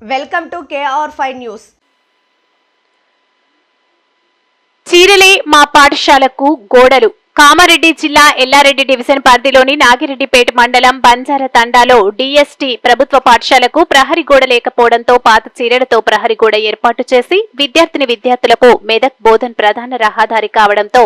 Welcome to KR five news. చీరలే మా పాఠశాలకు గోడలు. కామారెడ్డి జిల్లా ఎల్లారెడ్డి డివిజన్ పరిధిలోని నాగిరెడ్డిపేట మండలం బంజార తండాలో డిఎస్టి ప్రభుత్వ పాఠశాలకు ప్రహరీ గోడ లేకపోవడంతో పాత చీరలతో ప్రహరీ గోడ ఏర్పాటు చేసి విద్యార్థిని విద్యార్థులకు మెదక్ బోధన్ ప్రధాన రహదారి కావడంతో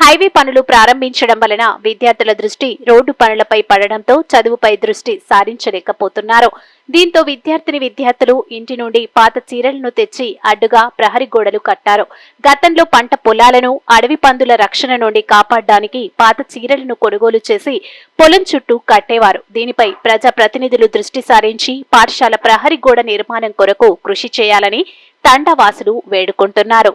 హైవే పనులు ప్రారంభించడం వలన విద్యార్థుల దృష్టి రోడ్డు పనులపై పడడంతో చదువుపై దృష్టి సారించలేకపోతున్నారు. దీంతో విద్యార్థిని విద్యార్థులు ఇంటి నుండి పాత చీరలను తెచ్చి అడ్డుగా ప్రహరీ గోడలు కట్టారు. గతంలో పంట పొలాలను అడవి పందుల రక్షణ నుండి కాపాడడానికి పాత చీరలను కొనుగోలు చేసి పొలం చుట్టూ కట్టేవారు. దీనిపై ప్రజా ప్రతినిధులు దృష్టి సారించి పాఠశాల ప్రహరీ గోడ నిర్మాణం కొరకు కృషి చేయాలని తండవాసులు వేడుకుంటున్నారు.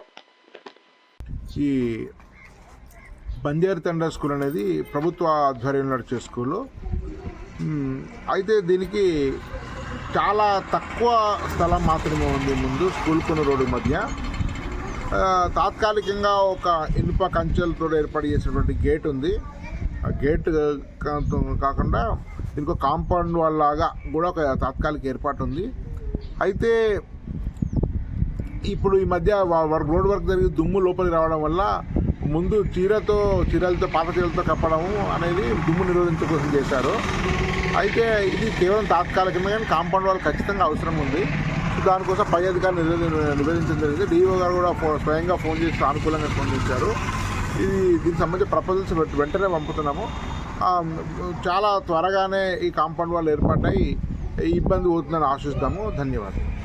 బంజారు తండా స్కూల్ అనేది ప్రభుత్వ ఆధ్వర్యంలో నడిచే స్కూలు. అయితే దీనికి చాలా తక్కువ స్థలం మాత్రమే ఉంది ముందు స్కూల్ కొన్ని రోడ్డు మధ్య. తాత్కాలికంగా ఒక ఇనుప కంచెలతో ఏర్పాటు చేసినటువంటి గేట్ ఉంది. ఆ గేట్ కాకుండా దీనికి ఒక కాంపౌండ్ వాళ్ళలాగా కూడా ఒక తాత్కాలిక ఏర్పాటు ఉంది. అయితే ఇప్పుడు ఈ మధ్య వర్క్ రోడ్ వర్క్ జరిగి దుమ్ము లోపలికి రావడం వల్ల ముందు చీరతో చీరలతో పాత చీరలతో కప్పడము అనేది దుమ్ము నిరోధించడం కోసం చేశారు. అయితే ఇది కేవలం తాత్కాలికమే కానీ కాంపౌండ్ వాళ్ళు ఖచ్చితంగా అవసరం ఉంది. సో దానికోసం పై అధికారులు నివేది- నివేదించడం జరిగింది. డిఓ గారు కూడా ఫో- స్వయంగా ఫోన్ చేసి అనుకూలంగా ఫోన్ చేశారు. ఇది దీనికి సంబంధించి ప్రపోజల్స్ వెంటనే పంపుతున్నాము. చాలా త్వరగానే ఈ కాంపౌండ్ వాళ్ళు ఏర్పడ్డాయి. ఇబ్బంది అవుతుందని ఆశిస్తాము. ధన్యవాదాలు.